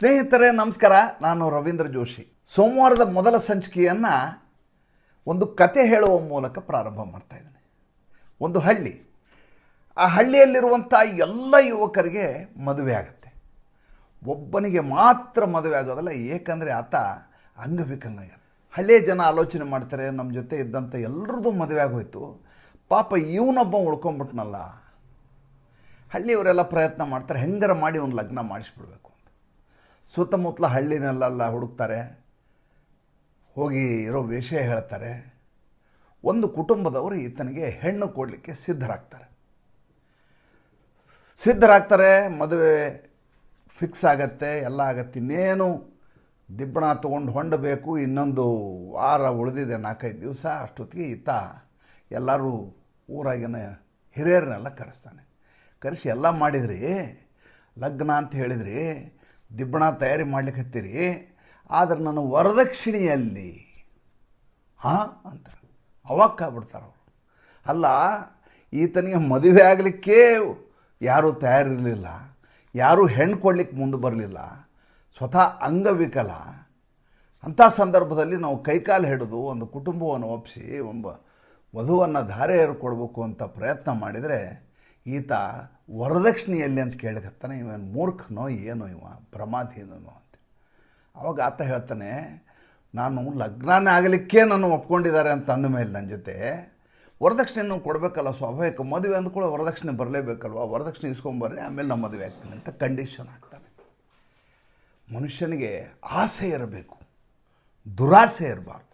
ಸ್ನೇಹಿತರೆ, ನಮಸ್ಕಾರ. ನಾನು ರವೀಂದ್ರ ಜೋಶಿ. ಸೋಮವಾರದ ಮೊದಲ ಸಂಚಿಕೆಯನ್ನು ಒಂದು ಕತೆ ಹೇಳುವ ಮೂಲಕ ಪ್ರಾರಂಭ ಮಾಡ್ತಾ ಇದ್ದೇನೆ. ಒಂದು ಹಳ್ಳಿ. ಆ ಹಳ್ಳಿಯಲ್ಲಿರುವಂಥ ಎಲ್ಲ ಯುವಕರಿಗೆ ಮದುವೆ ಆಗುತ್ತೆ. ಒಬ್ಬನಿಗೆ ಮಾತ್ರ ಮದುವೆ ಆಗೋದಲ್ಲ, ಏಕೆಂದರೆ ಆತ ಅಂಗವಿಕಲನಾಗ ಹಳ್ಳಿಯ ಜನ ಆಲೋಚನೆ ಮಾಡ್ತಾರೆ ನಮ್ಮ ಜೊತೆ ಇದ್ದಂಥ ಎಲ್ಲರದ್ದು ಮದುವೆ ಆಗೋಯ್ತು. ಪಾಪ ಇವನೊಬ್ಬ ಉಳ್ಕೊಂಬಿಟ್ನಲ್ಲ. ಹಳ್ಳಿಯವರೆಲ್ಲ ಪ್ರಯತ್ನ ಮಾಡ್ತಾರೆ, ಹೆಂಗಾರ ಮಾಡಿ ಒಂದು ಲಗ್ನ ಮಾಡಿಸ್ಬಿಡ್ಬೇಕು. ಸುತ್ತಮುತ್ತಲ ಹಳ್ಳಿನಲ್ಲೆಲ್ಲ ಹುಡುಕ್ತಾರೆ, ಹೋಗಿ ಇರೋ ವಿಷಯ ಹೇಳ್ತಾರೆ. ಒಂದು ಕುಟುಂಬದವರು ಈತನಿಗೆ ಹೆಣ್ಣು ಕೊಡಲಿಕ್ಕೆ ಸಿದ್ಧರಾಗ್ತಾರೆ. ಸಿದ್ಧರಾಗ್ತಾರೆ, ಮದುವೆ ಫಿಕ್ಸ್ ಆಗತ್ತೆ, ಎಲ್ಲ ಆಗತ್ತೆ. ಇನ್ನೇನು ದಿಬ್ಬಣ ತೊಗೊಂಡು ಹೊಂಡಬೇಕು, ಇನ್ನೊಂದು ವಾರ ಉಳಿದಿದೆ, ನಾಲ್ಕೈದು ದಿವಸ, ಅಷ್ಟೊತ್ತಿಗೆ ಈತ ಎಲ್ಲರೂ ಊರಾಗಿನ ಹಿರಿಯರನ್ನೆಲ್ಲ ಕರೆಸ್ತಾನೆ. ಕರೆಸಿ ಎಲ್ಲ ಮಾಡಿದ್ರಿ, ಲಗ್ನ ಅಂತ ಹೇಳಿದ್ರಿ ದಿಬ್ಬಣ ತಯಾರಿ ಮಾಡ್ಲಿಕ್ಕೆ ಹತ್ತೀರಿ ಆದ್ರೆ ನನ್ನ ವರದಕ್ಷಿಣೆಯಲ್ಲಿ ಹಾಂ ಅಂತ. ಅವಾಕ್ಕಾಗ್ಬಿಡ್ತಾರೆ ಅವರು. ಅಲ್ಲ, ಈತನಿಗೆ ಮದುವೆ ಆಗಲಿಕ್ಕೆ ಯಾರೂ ತಯಾರಿರಲಿಲ್ಲ, ಯಾರೂ ಹೆಣ್ಣು ಕೊಡ್ಲಿಕ್ಕೆ ಮುಂದೆ ಬರಲಿಲ್ಲ, ಸ್ವತಃ ಅಂಗವಿಕಲ ಅಂಥ ಸಂದರ್ಭದಲ್ಲಿ ನಾವು ಕೈಕಾಲು ಹಿಡಿದು ಒಂದು ಕುಟುಂಬವನ್ನು ಒಪ್ಪಿಸಿ ಒಬ್ಬ ವಧುವನ್ನು ಧಾರೆ ಕೊಡಬೇಕು ಅಂತ ಪ್ರಯತ್ನ ಮಾಡಿದರೆ ಈತ ವರದಕ್ಷಿಣೆಯಲ್ಲಿ ಅಂತ ಕೇಳಕತ್ತಾನೆ ಇವನು ಮೂರ್ಖನೋ ಏನೋ ಇವ ಪ್ರಮಾದೀನೋ ಅಂತ. ಅವಾಗ ಆತ ಹೇಳ್ತಾನೆ, ನಾನು ಲಗ್ನನೇ ಆಗಲಿಕ್ಕೆ ನಾನು ಒಪ್ಕೊಂಡಿದ್ದಾರೆ ಅಂತ ಅಂದ ಮೇಲೆ ನನ್ನ ಜೊತೆ, ವರದಕ್ಷಿಣೆನೂ ಕೊಡಬೇಕಲ್ಲ ಸ್ವಾಭಾವಿಕ, ಮದುವೆ ಅಂದ್ಕೊಳ್ಳೋ ವರದಕ್ಷಿಣೆ ಬರಲೇಬೇಕಲ್ವ? ವರದಕ್ಷಿಣೆ ಇಸ್ಕೊಂಬರ್ರಿ ಆಮೇಲೆ ನಮ್ಮ ಮದುವೆ ಆಗ್ತೀನಿ ಅಂತ ಕಂಡೀಷನ್ ಆಗ್ತಾನೆ. ಮನುಷ್ಯನಿಗೆ ಆಸೆ ಇರಬೇಕು, ದುರಾಸೆ ಇರಬಾರ್ದು.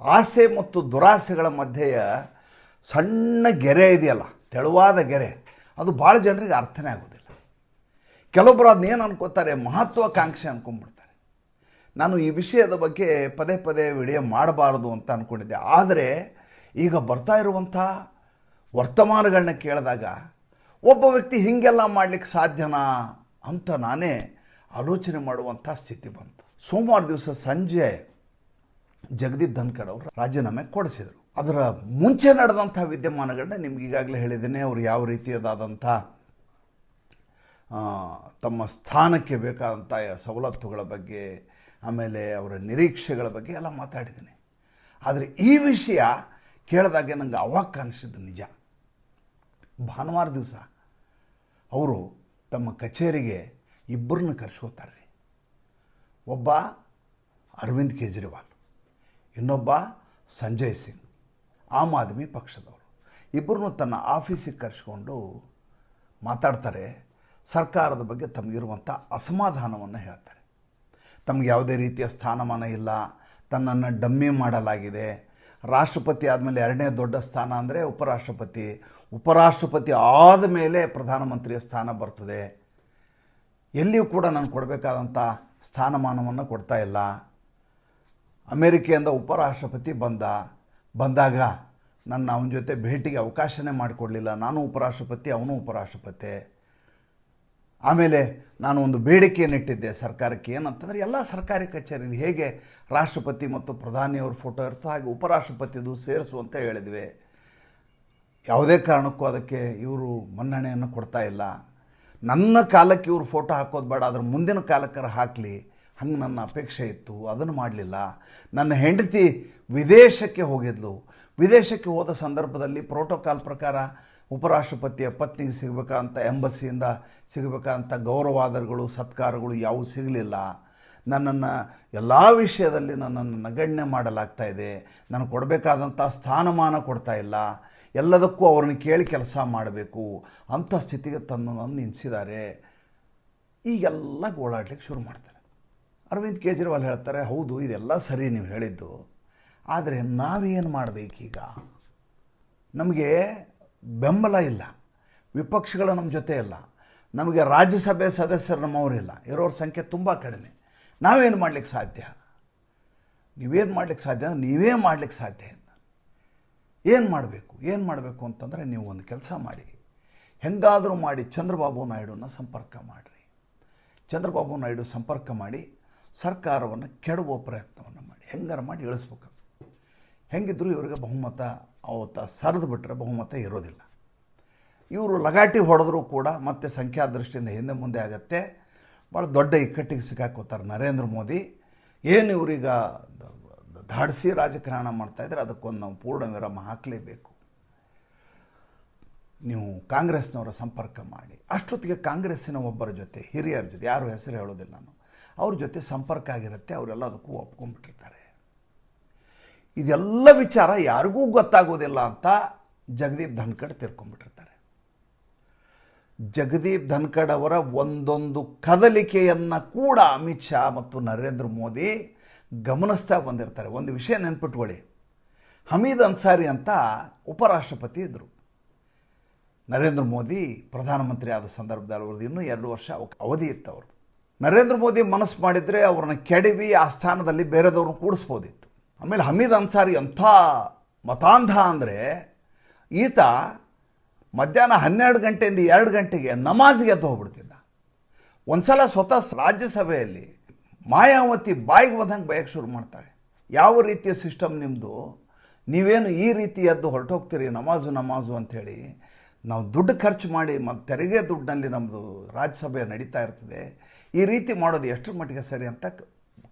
ಆಸೆ ಮತ್ತು ದುರಾಸೆಗಳ ಮಧ್ಯೆಯ ಸಣ್ಣ ಗೆರೆ ಇದೆಯಲ್ಲ ತೆಳುವಾದ ಗೆರೆ. ಅದು ಭಾಳ ಜನರಿಗೆ ಅರ್ಥನೇ ಆಗೋದಿಲ್ಲ. ಕೆಲವೊಬ್ಬರು ಅದನ್ನೇನು ಅನ್ಕೋತಾರೆ, ಮಹತ್ವಾಕಾಂಕ್ಷೆ ಅನ್ಕೊಂಡ್ಬಿಡ್ತಾರೆ. ನಾನು ಈ ವಿಷಯದ ಬಗ್ಗೆ ಪದೇ ಪದೇ ವಿಡಿಯೋ ಮಾಡಬಾರ್ದು ಅಂತ ಅಂದ್ಕೊಂಡಿದ್ದೆ ಆದರೆ ಈಗ ಬರ್ತಾ ಇರುವಂಥ ವರ್ತಮಾನಗಳನ್ನ ಕೇಳಿದಾಗ ಒಬ್ಬ ವ್ಯಕ್ತಿ ಹೀಗೆಲ್ಲ ಮಾಡಲಿಕ್ಕೆ ಸಾಧ್ಯನಾ ಅಂತ ನಾನೇ ಆಲೋಚನೆ ಮಾಡುವಂಥ ಸ್ಥಿತಿ ಬಂತು. ಸೋಮವಾರ ದಿವಸ ಸಂಜೆ ಜಗದೀಪ್ ಧನ್ಕಡ್ ಅವರು ರಾಜೀನಾಮೆ ಕೊಡಿಸಿದರು. ಅದರ ಮುಂಚೆ ನಡೆದಂಥ ವಿದ್ಯಮಾನಗಳನ್ನ ನಿಮ್ಗೆ ಈಗಾಗಲೇ ಹೇಳಿದ್ದೇನೆ, ಅವರು ಯಾವ ರೀತಿಯದಾದಂಥ ತಮ್ಮ ಸ್ಥಾನಕ್ಕೆ ಬೇಕಾದಂಥ ಸವಲತ್ತುಗಳ ಬಗ್ಗೆ, ಆಮೇಲೆ ಅವರ ನಿರೀಕ್ಷೆಗಳ ಬಗ್ಗೆ ಎಲ್ಲ ಮಾತಾಡಿದ್ದೀನಿ. ಆದರೆ ಈ ವಿಷಯ ಕೇಳಿದಾಗೆ ನನಗೆ ಅವಾಗ ಅನಿಸಿದ್ದು ನಿಜ. ಭಾನುವಾರ ದಿವಸ ಅವರು ತಮ್ಮ ಕಚೇರಿಗೆ ಇಬ್ಬರನ್ನ ಕರೆಸ್ಕೋತಾರೆ ರೀ ಒಬ್ಬ ಅರವಿಂದ್ ಕೇಜ್ರಿವಾಲ್, ಇನ್ನೊಬ್ಬ ಸಂಜಯ್ ಸಿಂಗ್. ಆಮ್ ಆದ್ಮಿ ಪಕ್ಷದವರು. ಇಬ್ಬರನ್ನು ತನ್ನ ಆಫೀಸಿಗೆ ಕರೆಸ್ಕೊಂಡು ಮಾತಾಡ್ತಾರೆ. ಸರ್ಕಾರದ ಬಗ್ಗೆ ತಮಗಿರುವಂಥ ಅಸಮಾಧಾನವನ್ನು ಹೇಳ್ತಾರೆ. ತಮಗೆ ಯಾವುದೇ ರೀತಿಯ ಸ್ಥಾನಮಾನ ಇಲ್ಲ. ತನ್ನನ್ನು ಡಮ್ಮಿ ಮಾಡಲಾಗಿದೆ. ರಾಷ್ಟ್ರಪತಿ ಆದಮೇಲೆ ಎರಡನೇ ದೊಡ್ಡ ಸ್ಥಾನ ಅಂದರೆ ಉಪರಾಷ್ಟ್ರಪತಿ. ಉಪರಾಷ್ಟ್ರಪತಿ ಆದ ಮೇಲೆ ಪ್ರಧಾನಮಂತ್ರಿಯ ಸ್ಥಾನ ಬರ್ತದೆ. ಎಲ್ಲಿಯೂ ಕೂಡ ನಾನು ಕೊಡಬೇಕಾದಂಥ ಸ್ಥಾನಮಾನವನ್ನು ಕೊಡ್ತಾ ಇಲ್ಲ. ಅಮೇರಿಕೆಯಿಂದ ಉಪರಾಷ್ಟ್ರಪತಿ ಬಂದ. ಬಂದಾಗ ನನ್ನ ಅವನ ಜೊತೆ ಭೇಟಿಗೆ ಅವಕಾಶನೇ ಮಾಡಿಕೊಡಲಿಲ್ಲ. ನಾನು ಉಪರಾಷ್ಟ್ರಪತಿ, ಅವನು ಉಪರಾಷ್ಟ್ರಪತಿ. ಆಮೇಲೆ ನಾನು ಒಂದು ಬೇಡಿಕೆಯನ್ನು ಇಟ್ಟಿದ್ದೆ ಸರ್ಕಾರಕ್ಕೆ. ಏನಂತಂದರೆ ಎಲ್ಲ ಸರ್ಕಾರಿ ಕಚೇರಿಯಲ್ಲಿ ಹೇಗೆ ರಾಷ್ಟ್ರಪತಿ ಮತ್ತು ಪ್ರಧಾನಿಯವ್ರ ಫೋಟೋ ಇರ್ತೋ ಹಾಗೆ ಉಪರಾಷ್ಟ್ರಪತಿದು ಸೇರಿಸು ಅಂತ ಹೇಳಿದ್ವಿ. ಯಾವುದೇ ಕಾರಣಕ್ಕೂ ಅದಕ್ಕೆ ಇವರು ಮನ್ನಣೆಯನ್ನು ಕೊಡ್ತಾ ಇಲ್ಲ. ನನ್ನ ಕಾಲಕ್ಕೆ ಇವರು ಫೋಟೋ ಹಾಕೋದು ಬೇಡ. ಅದ್ರ ಮುಂದಿನ ಕಾಲಕ್ಕರ ಹಾಕಲಿ. ಹಂಗೆ ನನ್ನ ಅಪೇಕ್ಷೆ ಇತ್ತು, ಅದನ್ನು ಮಾಡಲಿಲ್ಲ. ನನ್ನ ಹೆಂಡತಿ ವಿದೇಶಕ್ಕೆ ಹೋಗಿದ್ಲು. ವಿದೇಶಕ್ಕೆ ಹೋದ ಸಂದರ್ಭದಲ್ಲಿ ಪ್ರೋಟೋಕಾಲ್ ಪ್ರಕಾರ ಉಪರಾಷ್ಟ್ರಪತಿಯ ಪತ್ನಿಗೆ ಸಿಗಬೇಕಂತ ಎಂಬಸಿಯಿಂದ ಸಿಗಬೇಕಂತ ಗೌರವಾದರಗಳು, ಸತ್ಕಾರಗಳು ಯಾವುವು ಸಿಗಲಿಲ್ಲ. ನನ್ನನ್ನು ಎಲ್ಲ ವಿಷಯದಲ್ಲಿ ನನ್ನನ್ನು ನಗಣ್ಯ ಮಾಡಲಾಗ್ತಾ ಇದೆ. ನನಗೆ ಕೊಡಬೇಕಾದಂಥ ಸ್ಥಾನಮಾನ ಕೊಡ್ತಾ ಇಲ್ಲ. ಎಲ್ಲದಕ್ಕೂ ಅವ್ರನ್ನ ಕೇಳಿ ಕೆಲಸ ಮಾಡಬೇಕು. ಅಂಥ ಸ್ಥಿತಿಗೆ ತನ್ನನ್ನು ನಿಲ್ಲಿಸಿದ್ದಾರೆ ಈಗೆಲ್ಲ ಗೋಳಾಡ್ಲಿಕ್ಕೆ ಶುರು ಮಾಡ್ತಾರೆ. ಅರವಿಂದ್ ಕೇಜ್ರಿವಾಲ್ ಹೇಳ್ತಾರೆ, ಹೌದು, ಇದೆಲ್ಲ ಸರಿ ನೀವು ಹೇಳಿದ್ದು, ಆದರೆ ನಾವೇನು ಮಾಡಬೇಕೀಗ? ನಮಗೆ ಬೆಂಬಲ ಇಲ್ಲ, ವಿಪಕ್ಷಗಳು ನಮ್ಮ ಜೊತೆ ಇಲ್ಲ, ನಮಗೆ ರಾಜ್ಯಸಭೆ ಸದಸ್ಯರು ನಮ್ಮವರಿಲ್ಲ ಇರೋರ ಸಂಖ್ಯೆ ತುಂಬ ಕಡಿಮೆ. ನಾವೇನು ಮಾಡ್ಲಿಕ್ಕೆ ಸಾಧ್ಯ? ನೀವೇನು ಮಾಡ್ಲಿಕ್ಕೆ ಸಾಧ್ಯ ಅಂದ್ರೆ ನೀವೇ ಮಾಡ್ಲಿಕ್ಕೆ ಸಾಧ್ಯ ಇಲ್ಲ. ಏನು ಮಾಡಬೇಕು? ಏನು ಮಾಡಬೇಕು ಅಂತಂದರೆ ನೀವು ಒಂದು ಕೆಲಸ ಮಾಡಿ, ಹೆಂಗಾದರೂ ಮಾಡಿ ಚಂದ್ರಬಾಬು ನಾಯ್ಡುನ ಸಂಪರ್ಕ ಮಾಡಿರಿ. ಚಂದ್ರಬಾಬು ನಾಯ್ಡು ಸಂಪರ್ಕ ಮಾಡಿ ಸರ್ಕಾರವನ್ನು ಕೆಡುವ ಪ್ರಯತ್ನವನ್ನು ಮಾಡಿ, ಹೆಂಗಾರ ಮಾಡಿ ಇಳಿಸ್ಬೇಕು. ಹೆಂಗಿದ್ರು ಇವರಿಗೆ ಬಹುಮತ, ಅವತ್ತ ಸರಿದು ಬಿಟ್ಟರೆ ಬಹುಮತ ಇರೋದಿಲ್ಲ. ಇವರು ಲಗಾಟಿ ಹೊಡೆದ್ರೂ ಕೂಡ ಮತ್ತೆ ಸಂಖ್ಯಾ ದೃಷ್ಟಿಯಿಂದ ಹಿಂದೆ ಮುಂದೆ ಆಗತ್ತೆ. ಭಾಳ ದೊಡ್ಡ ಇಕ್ಕಟ್ಟಿಗೆ ಸಿಕ್ಕಾಕೋತಾರೆ ನರೇಂದ್ರ ಮೋದಿ. ಏನು ಇವ್ರೀಗ ಧಾಡಿಸಿ ರಾಜಕಾರಣ ಮಾಡ್ತಾಯಿದ್ರೆ ಅದಕ್ಕೊಂದು ನಾವು ಪೂರ್ಣ ವಿರಾಮ ಹಾಕಲೇಬೇಕು. ನೀವು ಕಾಂಗ್ರೆಸ್ನವರ ಸಂಪರ್ಕ ಮಾಡಿ. ಅಷ್ಟೊತ್ತಿಗೆ ಕಾಂಗ್ರೆಸ್ಸಿನ ಒಬ್ಬರ ಜೊತೆ, ಹಿರಿಯರ ಜೊತೆ, ಯಾರು ಹೆಸರು ಹೇಳೋದಿಲ್ಲ ನಾನು. ಅವ್ರ ಜೊತೆ ಸಂಪರ್ಕ ಆಗಿರುತ್ತೆ, ಅವರೆಲ್ಲ ಅದಕ್ಕೂ ಒಪ್ಕೊಂಡ್ಬಿಟ್ಟಿರ್ತಾರೆ. ಇದೆಲ್ಲ ವಿಚಾರ ಯಾರಿಗೂ ಗೊತ್ತಾಗೋದಿಲ್ಲ ಅಂತ ಜಗದೀಪ್ ಧನ್ಕಡ್ ತಿರ್ಕೊಂಡ್ಬಿಟ್ಟಿರ್ತಾರೆ. ಜಗದೀಪ್ ಧನ್ಕಡ್ ಅವರ ಒಂದೊಂದು ಕದಲಿಕೆಯನ್ನು ಕೂಡ ಅಮಿತ್ ಶಾ ಮತ್ತು ನರೇಂದ್ರ ಮೋದಿ ಗಮನಿಸ್ತಾ ಬಂದಿರ್ತಾರೆ. ಒಂದು ವಿಷಯ ನೆನ್ಪಿಟ್ಕೊಳ್ಳಿ. ಹಮೀದ್ ಅನ್ಸಾರಿ ಅಂತ ಉಪರಾಷ್ಟ್ರಪತಿ ಇದ್ದರು ನರೇಂದ್ರ ಮೋದಿ ಪ್ರಧಾನಮಂತ್ರಿ ಆದ ಸಂದರ್ಭದಲ್ಲಿ ಅವ್ರದ್ದು ಇನ್ನೂ ಎರಡು ವರ್ಷ ಅವ- ಅವಧಿ ಇತ್ತು ಅವ್ರದ್ದು. ನರೇಂದ್ರ ಮೋದಿ ಮನಸ್ಸು ಮಾಡಿದರೆ ಅವ್ರನ್ನ ಕೆಡವಿ ಆ ಸ್ಥಾನದಲ್ಲಿ ಬೇರೆದವ್ರನ್ನ ಕೂಡಿಸ್ಬೋದಿತ್ತು. ಆಮೇಲೆ ಹಮೀದ್ ಅನ್ಸಾರಿ ಅಂಥ ಮತಾಂಧ ಅಂದರೆ ಈತ ಮಧ್ಯಾಹ್ನ ಹನ್ನೆರಡು ಗಂಟೆಯಿಂದ ಎರಡು ಗಂಟೆಗೆ ನಮಾಜ್ಗೆ ಎದ್ದು ಹೋಗ್ಬಿಡ್ತಿದ್ದ. ಒಂದ್ಸಲ ಸ್ವತಃ ರಾಜ್ಯಸಭೆಯಲ್ಲಿ ಮಾಯಾವತಿ ಬಾಯಿಗೆ ಬಂದಂಗೆ ಬಯಕ್ಕೆ ಶುರು ಮಾಡ್ತಾರೆ. ಯಾವ ರೀತಿಯ ಸಿಸ್ಟಮ್ ನಿಮ್ಮದು ನೀವೇನು ಈ ರೀತಿ ಎದ್ದು ಹೊರಟೋಗ್ತೀರಿ, ನಮಾಜು ನಮಾಜು ಅಂಥೇಳಿ. ನಾವು ದುಡ್ಡು ಖರ್ಚು ಮಾಡಿ ಮತ್ತು ತೆರಿಗೆ ದುಡ್ಡಿನಲ್ಲಿ ನಮ್ಮದು ರಾಜ್ಯಸಭೆ ನಡೀತಾ ಇರ್ತದೆ. ಈ ರೀತಿ ಮಾಡೋದು ಎಷ್ಟರ ಮಟ್ಟಿಗೆ ಸರಿ ಅಂತ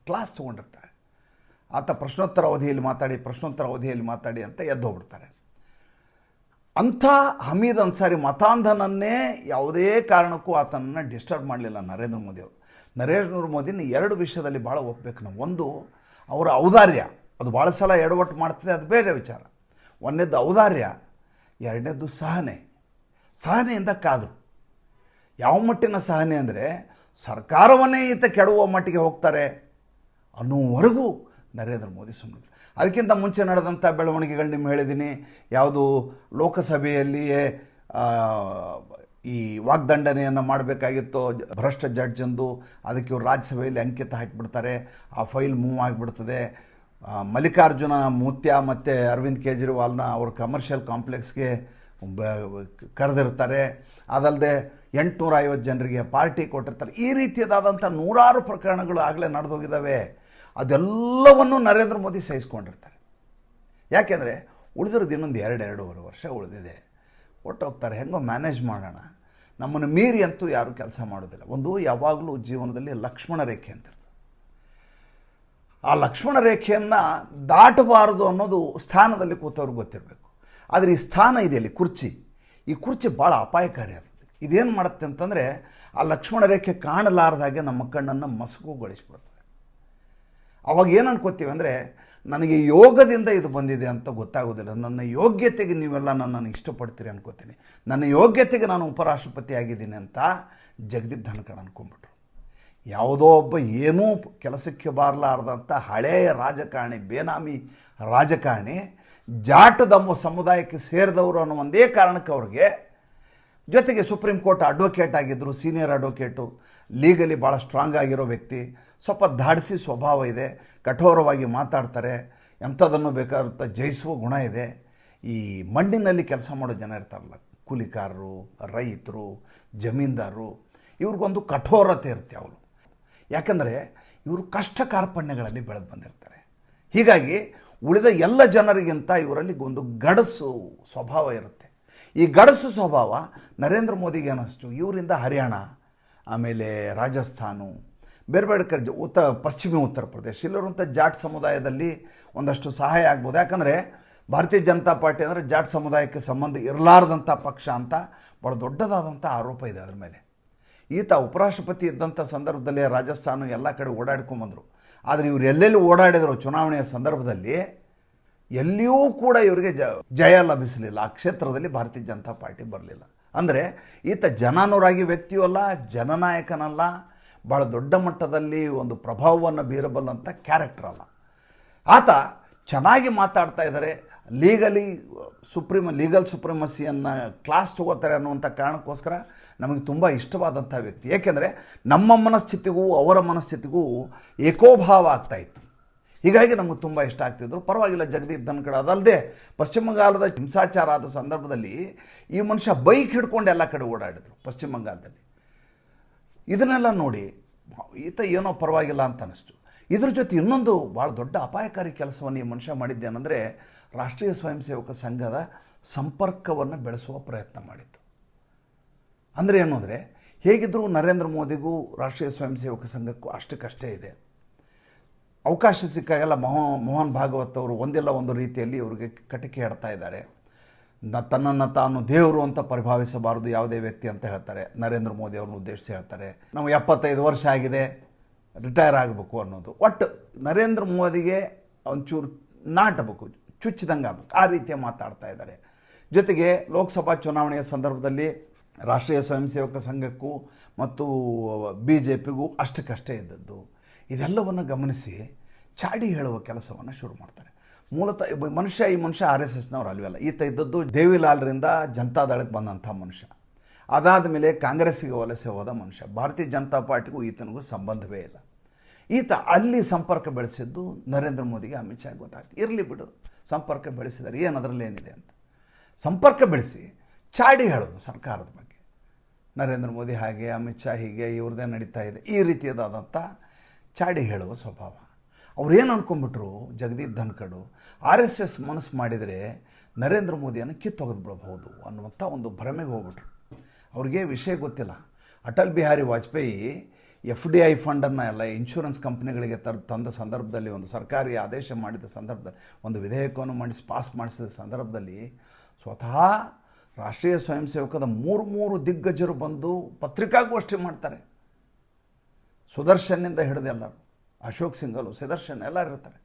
ಕ್ಲಾಸ್ ತೊಗೊಂಡಿರ್ತಾರೆ. ಆತ ಪ್ರಶ್ನೋತ್ತರ ಅವಧಿಯಲ್ಲಿ ಮಾತಾಡಿ, ಪ್ರಶ್ನೋತ್ತರ ಅವಧಿಯಲ್ಲಿ ಮಾತಾಡಿ ಅಂತ ಎದ್ದೋಗ್ಬಿಡ್ತಾರೆ ಅಂಥ ಹಮೀದ್ ಅನ್ಸಾರಿ ಮತಾಂಧನನ್ನೇ ಯಾವುದೇ ಕಾರಣಕ್ಕೂ ಆತನನ್ನು ಡಿಸ್ಟರ್ಬ್ ಮಾಡಲಿಲ್ಲ ನರೇಂದ್ರ ಮೋದಿ ಅವರು. ನರೇಂದ್ರ ಮೋದಿನ ಎರಡು ವಿಷಯದಲ್ಲಿ ಭಾಳ ಒಪ್ಪಬೇಕು ನಾವು. ಒಂದು, ಅವರ ಔದಾರ್ಯ. ಅದು ಭಾಳ ಸಲ ಎಡವಟ್ಟು ಮಾಡ್ತದೆ, ಅದು ಬೇರೆ ವಿಚಾರ. ಒಂದನೇದು ಔದಾರ್ಯ, ಎರಡನೇದ್ದು ಸಹನೆ. ಸಹನೆಯಿಂದ ಕಾದರು ಯಾವ ಮಟ್ಟಿನ ಸಹನೆ ಅಂದರೆ ಸರ್ಕಾರವನ್ನೇ ಈತ ಕೆಡುವ ಮಟ್ಟಿಗೆ ಹೋಗ್ತಾರೆ ಅನ್ನೋವರೆಗೂ ನರೇಂದ್ರ ಮೋದಿ ಸುಮ್ಮನೆ ಅದಕ್ಕಿಂತ ಮುಂಚೆ ನಡೆದಂಥ ಬೆಳವಣಿಗೆಗಳು ನಿಮ್ಗೆ ಹೇಳಿದ್ದೀನಿ. ಯಾವುದು ಲೋಕಸಭೆಯಲ್ಲಿಯೇ ಈ ವಾಗ್ದಂಡನೆಯನ್ನು ಮಾಡಬೇಕಾಗಿತ್ತು ಭ್ರಷ್ಟ ಜಡ್ಜಂದು ಅದಕ್ಕೆ ಇವರು ರಾಜ್ಯಸಭೆಯಲ್ಲಿ ಅಂಕಿತ ಹಾಕಿಬಿಡ್ತಾರೆ. ಆ ಫೈಲ್ ಮೂವ್ ಆಗಿಬಿಡ್ತದೆ. ಮಲ್ಲಿಕಾರ್ಜುನ ಮೂತ್ಯ ಮತ್ತು ಅರವಿಂದ್ ಕೇಜ್ರಿವಾಲ್ನ ಅವ್ರ ಕಮರ್ಷಿಯಲ್ ಕಾಂಪ್ಲೆಕ್ಸ್ಗೆ ಕರೆದಿರ್ತಾರೆ. ಅದಲ್ಲದೆ ಎಂಟುನೂರ ಐವತ್ತು ಜನರಿಗೆ ಪಾರ್ಟಿ ಕೊಟ್ಟಿರ್ತಾರೆ. ಈ ರೀತಿಯದಾದಂಥ ನೂರಾರು ಪ್ರಕರಣಗಳು ಆಗಲೇ ನಡೆದೋಗಿದ್ದಾವೆ. ಅದೆಲ್ಲವನ್ನು ನರೇಂದ್ರ ಮೋದಿ ಸಹಿಸ್ಕೊಂಡಿರ್ತಾರೆ. ಯಾಕೆಂದರೆ ಉಳಿದಿರೋದು ಇನ್ನೊಂದು ಎರಡು ಎರಡೂವರೆ ವರ್ಷ ಉಳಿದಿದೆ. ಒಟ್ಟೋಗ್ತಾರೆ, ಹೆಂಗೋ ಮ್ಯಾನೇಜ್ ಮಾಡೋಣ. ನಮ್ಮನ್ನು ಮೀರಿ ಅಂತೂ ಯಾರೂ ಕೆಲಸ ಮಾಡೋದಿಲ್ಲ. ಒಂದು ಯಾವಾಗಲೂ ಜೀವನದಲ್ಲಿ ಲಕ್ಷ್ಮಣ ರೇಖೆ ಅಂತ ಇರ್ತದೆ. ಆ ಲಕ್ಷ್ಮಣ ರೇಖೆಯನ್ನು ದಾಟಬಾರದು ಅನ್ನೋದು ಸ್ಥಾನದಲ್ಲಿ ಕೂತವ್ರಿಗೆ ಗೊತ್ತಿರಬೇಕು. ಆದರೆ ಈ ಸ್ಥಾನ ಇದೆಯಲ್ಲಿ ಕುರ್ಚಿ. ಈ ಕುರ್ಚಿ ಭಾಳ ಅಪಾಯಕಾರಿ ಆಗ್ತದೆ ಇದೇನು ಮಾಡುತ್ತೆ ಅಂತಂದರೆ ಆ ಲಕ್ಷ್ಮಣ ರೇಖೆ ಕಾಣಲಾರ್ದಾಗೆ ನಮ್ಮ ಕಣ್ಣನ್ನು ಮಸುಕುಗೊಳಿಸ್ಬಿಡ್ತದೆ ಅವಾಗ ಏನು ಅನ್ಕೋತೀವಿ ಅಂದರೆ, ನನಗೆ ಯೋಗದಿಂದ ಇದು ಬಂದಿದೆ ಅಂತ ಗೊತ್ತಾಗೋದಿಲ್ಲ. ನನ್ನ ಯೋಗ್ಯತೆಗೆ ನೀವೆಲ್ಲ ನನ್ನನ್ನು ಇಷ್ಟಪಡ್ತೀರಿ ಅನ್ಕೋತೀನಿ. ನನ್ನ ಯೋಗ್ಯತೆಗೆ ನಾನು ಉಪರಾಷ್ಟ್ರಪತಿ ಆಗಿದ್ದೀನಿ ಅಂತ ಜಗದೀಪ್ ಧನ್ಕಡ್ ಅನ್ಕೊಂಡ್ಬಿಟ್ರು. ಯಾವುದೋ ಒಬ್ಬ ಏನೂ ಕೆಲಸಕ್ಕೆ ಬಾರಲಾರ್ದಂಥ ಹಳೆಯ ರಾಜಕಾರಣಿ, ಬೇನಾಮಿ ರಾಜಕಾರಣಿ ಜಾಟದಮ್ಮ ಸಮುದಾಯಕ್ಕೆ ಸೇರಿದವರು ಅನ್ನೋ ಒಂದೇ ಕಾರಣಕ್ಕೆ ಅವ್ರಿಗೆ ಜೊತೆಗೆ ಸುಪ್ರೀಂ ಕೋರ್ಟ್ ಅಡ್ವೊಕೇಟ್ ಆಗಿದ್ದರು ಸೀನಿಯರ್ ಅಡ್ವೊಕೇಟು ಲೀಗಲಿ ಭಾಳ ಸ್ಟ್ರಾಂಗ್ ಆಗಿರೋ ವ್ಯಕ್ತಿ. ಸ್ವಲ್ಪ ಧಾಡಿಸಿ ಸ್ವಭಾವ ಇದೆ, ಕಠೋರವಾಗಿ ಮಾತಾಡ್ತಾರೆ. ಎಂಥದನ್ನು ಬೇಕಾದಂಥ ಜಯಿಸುವ ಗುಣ ಇದೆ. ಈ ಮಣ್ಣಿನಲ್ಲಿ ಕೆಲಸ ಮಾಡೋ ಜನ ಇರ್ತಾರಲ್ಲ, ಕೂಲಿಕಾರರು, ರೈತರು, ಜಮೀನ್ದಾರರು, ಇವ್ರಿಗೊಂದು ಕಠೋರತೆ ಇರುತ್ತೆ ಅವರು ಯಾಕಂದರೆ ಇವರು ಕಷ್ಟ ಕಾರ್ಪಣ್ಯಗಳಲ್ಲಿ ಬೆಳೆದು ಬಂದಿರ್ತಾರೆ. ಹೀಗಾಗಿ ಉಳಿದ ಎಲ್ಲ ಜನರಿಗಿಂತ ಇವರಲ್ಲಿ ಒಂದು ಗಡಸು ಸ್ವಭಾವ ಇರುತ್ತೆ. ಈ ಗಡಸು ಸ್ವಭಾವ ನರೇಂದ್ರ ಮೋದಿಗೆ ಅನ್ನಿಸ್ತು ಇವರಿಂದ ಹರಿಯಾಣ, ಆಮೇಲೆ ರಾಜಸ್ಥಾನ, ಬೇರೆ ಬೇರೆ ಕಡೆ ಪಶ್ಚಿಮ ಉತ್ತರ ಪ್ರದೇಶ, ಇಲ್ಲಿರುವಂಥ ಜಾಟ್ ಸಮುದಾಯದಲ್ಲಿ ಒಂದಷ್ಟು ಸಹಾಯ ಆಗ್ಬೋದು. ಯಾಕಂದರೆ ಭಾರತೀಯ ಜನತಾ ಪಾರ್ಟಿ ಅಂದರೆ ಜಾಟ್ ಸಮುದಾಯಕ್ಕೆ ಸಂಬಂಧ ಇರಲಾರ್ದಂಥ ಪಕ್ಷ ಅಂತ ಭಾಳ ದೊಡ್ಡದಾದಂಥ ಆರೋಪ ಇದೆ ಅದರ ಮೇಲೆ. ಈತ ಉಪರಾಷ್ಟ್ರಪತಿ ಇದ್ದಂಥ ಸಂದರ್ಭದಲ್ಲಿ ರಾಜಸ್ಥಾನ ಎಲ್ಲ ಕಡೆ ಓಡಾಡ್ಕೊಂಬಂದರು. ಆದರೆ ಇವರು ಎಲ್ಲೆಲ್ಲಿ ಓಡಾಡಿದರು ಚುನಾವಣೆಯ ಸಂದರ್ಭದಲ್ಲಿ ಎಲ್ಲಿಯೂ ಕೂಡ ಇವರಿಗೆ ಜ, ಜಯ ಲಭಿಸಲಿಲ್ಲ. ಆ ಕ್ಷೇತ್ರದಲ್ಲಿ ಭಾರತೀಯ ಜನತಾ ಪಾರ್ಟಿ ಬರಲಿಲ್ಲ. ಅಂದರೆ ಈತ ಜನಾನುರಾಗಿ ವ್ಯಕ್ತಿಯೂ ಅಲ್ಲ, ಜನನಾಯಕನಲ್ಲ ಭಾಳ ದೊಡ್ಡ ಮಟ್ಟದಲ್ಲಿ ಒಂದು ಪ್ರಭಾವವನ್ನು ಬೀರಬಲ್ಲಂಥ ಕ್ಯಾರೆಕ್ಟರ್ ಅಲ್ಲ. ಆತ ಚೆನ್ನಾಗಿ ಮಾತಾಡ್ತಾ ಇದ್ದಾರೆ. ಲೀಗಲಿ ಸುಪ್ರೀಮ ಲೀಗಲ್ ಸುಪ್ರೀಮಸಿಯನ್ನು ಕ್ಲಾಸ್ ತಗೋತಾರೆ ಅನ್ನುವಂಥ ಕಾರಣಕ್ಕೋಸ್ಕರ ನಮಗೆ ತುಂಬ ಇಷ್ಟವಾದಂಥ ವ್ಯಕ್ತಿ. ಏಕೆಂದರೆ ನಮ್ಮ ಮನಸ್ಥಿತಿಗೂ, ಅವರ ಮನಸ್ಥಿತಿಗೂ ಏಕೋಭಾವ ಆಗ್ತಾ ಇತ್ತು. ಹೀಗಾಗಿ ನಮಗೆ ತುಂಬ ಇಷ್ಟ ಆಗ್ತಿದ್ರು ಪರವಾಗಿಲ್ಲ ಜಗದೀಪ್ ಧನ್ಕಡ್ ಅದಲ್ಲದೆ ಪಶ್ಚಿಮ ಬಂಗಾಲದ ಹಿಂಸಾಚಾರ ಆದ ಸಂದರ್ಭದಲ್ಲಿ ಈ ಮನುಷ್ಯ ಬೈಕ್ ಹಿಡ್ಕೊಂಡು ಎಲ್ಲ ಕಡೆ ಓಡಾಡಿದ್ರು ಪಶ್ಚಿಮ ಬಂಗಾಲದಲ್ಲಿ ಇದನ್ನೆಲ್ಲ ನೋಡಿ, ಈತ ಏನೋ ಪರವಾಗಿಲ್ಲ ಅಂತ ಅನ್ನಿಸ್ತು ಇದ್ರ ಜೊತೆ ಇನ್ನೊಂದು ಭಾಳ ದೊಡ್ಡ ಅಪಾಯಕಾರಿ ಕೆಲಸವನ್ನು ಈ ಮನುಷ್ಯ ಮಾಡಿದ್ದೇನೆಂದರೆ ರಾಷ್ಟ್ರೀಯ ಸ್ವಯಂ ಸೇವಕ ಸಂಘದ ಸಂಪರ್ಕವನ್ನು ಬೆಳೆಸುವ ಪ್ರಯತ್ನ ಮಾಡಿತ್ತು ಅಂದರೆ ಏನು ಅಂದರೆ ಹೇಗಿದ್ದರೂ ನರೇಂದ್ರ ಮೋದಿಗೂ ರಾಷ್ಟ್ರೀಯ ಸ್ವಯಂ ಸೇವಕ ಸಂಘಕ್ಕೂ ಅಷ್ಟಕ್ಕಷ್ಟೇ ಇದೆ. ಅವಕಾಶ ಸಿಕ್ಕಾಗೆಲ್ಲ ಮೋಹ, ಮೋಹನ್ ಭಾಗವತ್ ಅವರು ಒಂದಿಲ್ಲ ಒಂದು ರೀತಿಯಲ್ಲಿ ಇವರಿಗೆ ಕಟಿಕೆ ಆಡ್ತಾ ಇದ್ದಾರೆ. ನ ತನ್ನನ್ನು ತಾನು ದೇವರು ಅಂತ ಪರಿಭಾವಿಸಬಾರದು ಯಾವುದೇ ವ್ಯಕ್ತಿ ಅಂತ ಹೇಳ್ತಾರೆ. ನರೇಂದ್ರ ಮೋದಿ ಅವ್ರನ್ನ ಉದ್ದೇಶಿಸಿ ಹೇಳ್ತಾರೆ. ನಾವು ಎಪ್ಪತ್ತೈದು ವರ್ಷ ಆಗಿದೆ, ರಿಟೈರ್ ಆಗಬೇಕು ಅನ್ನೋದು. ಒಟ್ಟು ನರೇಂದ್ರ ಮೋದಿಗೆ ಒಂಚೂರು ನಾಟಬೇಕು, ಚುಚ್ಚಿದಂಗೆ ಆಗಬೇಕು. ಆ ರೀತಿಯ ಮಾತಾಡ್ತಾ ಇದ್ದಾರೆ. ಜೊತೆಗೆ ಲೋಕಸಭಾ ಚುನಾವಣೆಯ ಸಂದರ್ಭದಲ್ಲಿ ರಾಷ್ಟ್ರೀಯ ಸ್ವಯಂ ಸೇವಕ ಸಂಘಕ್ಕೂ ಮತ್ತು ಬಿ ಜೆ ಪಿಗೂ ಅಷ್ಟಕ್ಕಷ್ಟೇ ಇದ್ದದ್ದು. ಇದೆಲ್ಲವನ್ನು ಗಮನಿಸಿ ಚಾಡಿ ಹೇಳುವ ಕೆಲಸವನ್ನು ಶುರು ಮಾಡ್ತಾರೆ. ಮೂಲತಃ ಮನುಷ್ಯ ಈ ಮನುಷ್ಯ ಆರ್ ಎಸ್ ಎಸ್ನವ್ರು ಅಲ್ವಲ್ಲ ಈತ ಇದ್ದದ್ದು ದೇವಿಲಾಲ್ರಿಂದ ಜನತಾದಳಕ್ಕೆ ಬಂದಂಥ ಮನುಷ್ಯ. ಅದಾದ ಮೇಲೆ ಕಾಂಗ್ರೆಸ್ಸಿಗೆ ವಲಸೆ ಹೋದ ಮನುಷ್ಯ. ಭಾರತೀಯ ಜನತಾ ಪಾರ್ಟಿಗೂ ಈತನಿಗೂ ಸಂಬಂಧವೇ ಇಲ್ಲ. ಈತ ಅಲ್ಲಿ ಸಂಪರ್ಕ ಬೆಳೆಸಿದ್ದು ನರೇಂದ್ರ ಮೋದಿಗೆ ಅಮಿತ್ ಶಾ ಗೊತ್ತಾಗ್ತದೆ ಇರಲಿ ಬಿಡು, ಸಂಪರ್ಕ ಬೆಳೆಸಿದ್ದಾರೆ ಏನು ಅದರಲ್ಲಿ ಏನಿದೆ ಅಂತ. ಸಂಪರ್ಕ ಬೆಳೆಸಿ ಚಾಡಿ ಹೇಳೋದು ಸರ್ಕಾರದ ಬಗ್ಗೆ. ನರೇಂದ್ರ ಮೋದಿ ಹಾಗೆ, ಅಮಿತ್ ಶಾ ಹೀಗೆ, ಇವ್ರದ್ದೇ ನಡೀತಾ ಇದೆ. ಈ ರೀತಿಯಾದಂಥ ಚಾಡಿ ಹೇಳುವ ಸ್ವಭಾವ. ಅವ್ರೇನು ಅನ್ಕೊಂಡ್ಬಿಟ್ರು? Jagdeep Dhankhar, R S S ಮನಸ್ಸು ಮಾಡಿದರೆ ನರೇಂದ್ರ ಮೋದಿಯನ್ನು ಕಿತ್ತೊಗೆದು ಬಿಡಬಹುದು ಅನ್ನುವಂಥ ಒಂದು ಭ್ರಮೆಗೆ ಹೋಗ್ಬಿಟ್ರು. ಅವ್ರಿಗೆ ವಿಷಯ ಗೊತ್ತಿಲ್ಲ. Atal Bihari Vajpayee F D I ಫಂಡನ್ನು ಎಲ್ಲ ಇನ್ಶೂರೆನ್ಸ್ ಕಂಪ್ನಿಗಳಿಗೆ ತರ, ತಂದ ಸಂದರ್ಭದಲ್ಲಿ, ಒಂದು ಸರ್ಕಾರಿ ಆದೇಶ ಮಾಡಿದ ಸಂದರ್ಭದಲ್ಲಿ, ಒಂದು ವಿಧೇಯಕವನ್ನು ಮಾಡಿಸಿ, ಪಾಸ್ ಮಾಡಿಸಿದ ಸಂದರ್ಭದಲ್ಲಿ ಸ್ವತಃ ರಾಷ್ಟ್ರೀಯ ಸ್ವಯಂ ಸೇವಕದ ಮೂರು ಮೂರು ದಿಗ್ಗಜರು ಬಂದು ಪತ್ರಿಕಾಗೋಷ್ಠಿ ಮಾಡ್ತಾರೆ. ಸುದರ್ಶನ್ನಿಂದ ಹಿಡಿದು ಎಲ್ಲರೂ, ಅಶೋಕ್ ಸಿಂಗಲು, ಸುದರ್ಶನ್ ಎಲ್ಲರೂ ಇರ್ತಾರೆ.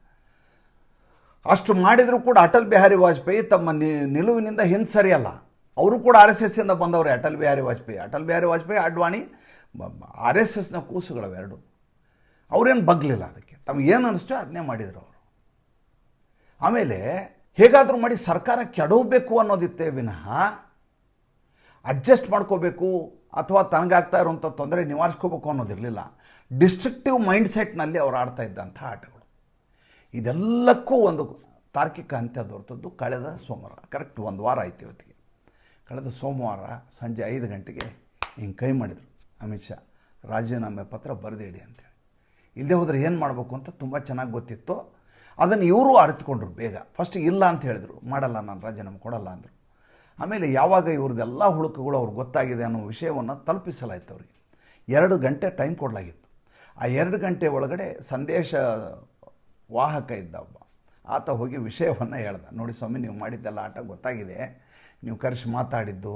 ಅಷ್ಟು ಮಾಡಿದರೂ ಕೂಡ ಅಟಲ್ ಬಿಹಾರಿ ವಾಜಪೇಯಿ ತಮ್ಮ ನಿಲುವಿನಿಂದ ಹಿಂಸರಿಯಲ್ಲ ಅವರು ಕೂಡ ಆರ್ ಎಸ್ ಎಸ್ಸಿಂದ ಬಂದವರೇ, ಅಟಲ್ ಬಿಹಾರಿ ವಾಜಪೇಯಿ. ಅಟಲ್ ಬಿಹಾರಿ ವಾಜಪೇಯಿ, ಅಡ್ವಾಣಿ ಆರ್ ಎಸ್ ಎಸ್ನ ಕೂಸುಗಳವೆರಡು. ಅವರೇನು ಬಗ್ಲಿಲ್ಲ ಅದಕ್ಕೆ. ತಮಗೆ ಏನು ಅನಿಸ್ತೋ ಅದನ್ನೇ ಮಾಡಿದರು ಅವರು. ಆಮೇಲೆ ಹೇಗಾದರೂ ಮಾಡಿ ಸರ್ಕಾರ ಕೆಡವಬೇಕು ಅನ್ನೋದಿತ್ತೇ ವಿನಃ ಅಡ್ಜಸ್ಟ್ ಮಾಡ್ಕೋಬೇಕು ಅಥವಾ ತನಗಾಗ್ತಾ ಇರುವಂಥ ತೊಂದರೆ ನಿವಾರಿಸ್ಕೋಬೇಕು ಅನ್ನೋದಿರಲಿಲ್ಲ. ಡಿಸ್ಟ್ರಕ್ಟಿವ್ ಮೈಂಡ್ ಸೆಟ್ನಲ್ಲಿ ಅವ್ರು ಆಡ್ತಾ ಇದ್ದಂಥ ಆಟಗಳು. ಇದೆಲ್ಲಕ್ಕೂ ಒಂದು ತಾರ್ಕಿಕ ಅಂತ್ಯ ದೊರೆತದ್ದು ಕಳೆದ ಸೋಮವಾರ. ಕರೆಕ್ಟ್ ಒಂದು ವಾರ ಆಯ್ತು ಇವತ್ತಿಗೆ. ಕಳೆದ ಸೋಮವಾರ ಸಂಜೆ ಐದು ಗಂಟೆಗೆ ಹಿಂಗೆ ಕೈ ಮಾಡಿದರು. ಅಮಿತ್ ಶಾ, ರಾಜೀನಾಮೆ ಪತ್ರ ಬರೆದಿಡಿ ಅಂತೇಳಿ ಇಲ್ಲದೆ ಹೋದರೆ ಏನು ಮಾಡಬೇಕು ಅಂತ ತುಂಬ ಚೆನ್ನಾಗಿ ಗೊತ್ತಿತ್ತು. ಅದನ್ನು ಇವರು ಅರಿತುಕೊಂಡ್ರು ಬೇಗ. ಫಸ್ಟ್ ಇಲ್ಲ ಅಂತ ಹೇಳಿದರು. ಮಾಡಲ್ಲ ನಾನು, ರಾಜೀನಾಮೆ ಕೊಡಲ್ಲ ಅಂದರು. ಆಮೇಲೆ ಯಾವಾಗ ಇವ್ರದ್ದೆಲ್ಲ ಹುಳುಕುಗಳು ಅವ್ರಿಗೆ ಗೊತ್ತಾಗಿದೆ ಅನ್ನೋ ವಿಷಯವನ್ನು ತಲುಪಿಸಲಾಯಿತು ಅವರಿಗೆ. ಎರಡು ಗಂಟೆ ಟೈಮ್ ಕೊಡಲಾಗಿತ್ತು. ಆ ಎರಡು ಗಂಟೆ ಒಳಗಡೆ ಸಂದೇಶ ವಾಹಕ ಇದ್ದ ಒಬ್ಬ ಆತ ಹೋಗಿ ವಿಷಯವನ್ನು ಹೇಳ್ದ. ನೋಡಿ ಸ್ವಾಮಿ, ನೀವು ಮಾಡಿದ್ದೆಲ್ಲ ಆಟ ಗೊತ್ತಾಗಿದೆ. ನೀವು ಕರೆಸಿ ಮಾತಾಡಿದ್ದು,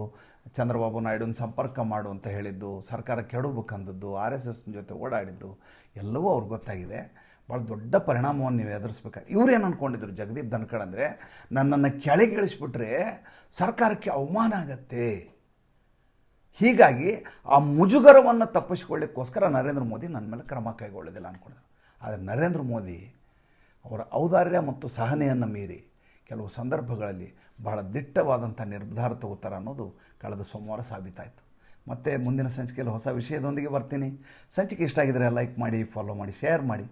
ಚಂದ್ರಬಾಬು ನಾಯ್ಡುನ ಸಂಪರ್ಕ ಮಾಡು ಅಂತ ಹೇಳಿದ್ದು, ಸರ್ಕಾರ ಕೆಡಬೇಕಂದದ್ದು ಆರ್ ಎಸ್ ಎಸ್ ಜೊತೆ ಓಡಾಡಿದ್ದು, ಎಲ್ಲವೂ ಅವ್ರಿಗೆ ಗೊತ್ತಾಗಿದೆ. ಭಾಳ ದೊಡ್ಡ ಪರಿಣಾಮವನ್ನು ನೀವು ಎದುರಿಸ್ಬೇಕಾಗಿ ಇವ್ರೇನು ಅಂದ್ಕೊಂಡಿದ್ರು ಜಗದೀಪ್ ಧನ್ಕಡ್ ಅಂದರೆ, ನನ್ನನ್ನು ಕೆಳಗಿಳಿಸ್ಬಿಟ್ರೆ ಸರ್ಕಾರಕ್ಕೆ ಅವಮಾನ ಆಗತ್ತೆ. ಹೀಗಾಗಿ ಆ ಮುಜುಗರವನ್ನು ತಪ್ಪಿಸಿಕೊಳ್ಳಿಕ್ಕೋಸ್ಕರ ನರೇಂದ್ರ ಮೋದಿ ನನ್ನ ಮೇಲೆ ಕ್ರಮ ಕೈಗೊಳ್ಳೋದಿಲ್ಲ ಅಂದ್ಕೊಂಡಿದ್ರು ಆದರೆ ನರೇಂದ್ರ ಮೋದಿ ಅವರ ಔದಾರ್ಯ ಮತ್ತು ಸಹನೆಯನ್ನು ಮೀರಿ ಕೆಲವು ಸಂದರ್ಭಗಳಲ್ಲಿ ಬಹಳ ದಿಟ್ಟವಾದಂಥ ನಿರ್ಧಾರ ತಗೋತಾರೆ ಅನ್ನೋದು ಕಳೆದ ಸೋಮವಾರ ಸಾಬೀತಾಯಿತು. ಮತ್ತು ಮುಂದಿನ ಸಂಚಿಕೆಯಲ್ಲಿ ಹೊಸ ವಿಷಯದೊಂದಿಗೆ ಬರ್ತೀನಿ. ಸಂಚಿಕೆ ಇಷ್ಟ ಆಗಿದರೆ ಲೈಕ್ ಮಾಡಿ ಫಾಲೋ ಮಾಡಿ ಶೇರ್ ಮಾಡಿ.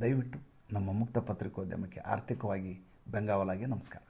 ದಯವಿಟ್ಟು ನಮ್ಮ ಮುಕ್ತ ಪತ್ರಿಕೋದ್ಯಮಕ್ಕೆ ಆರ್ಥಿಕವಾಗಿ ಬೆಂಗಾವಲಾಗಿ ನಮಸ್ಕಾರ.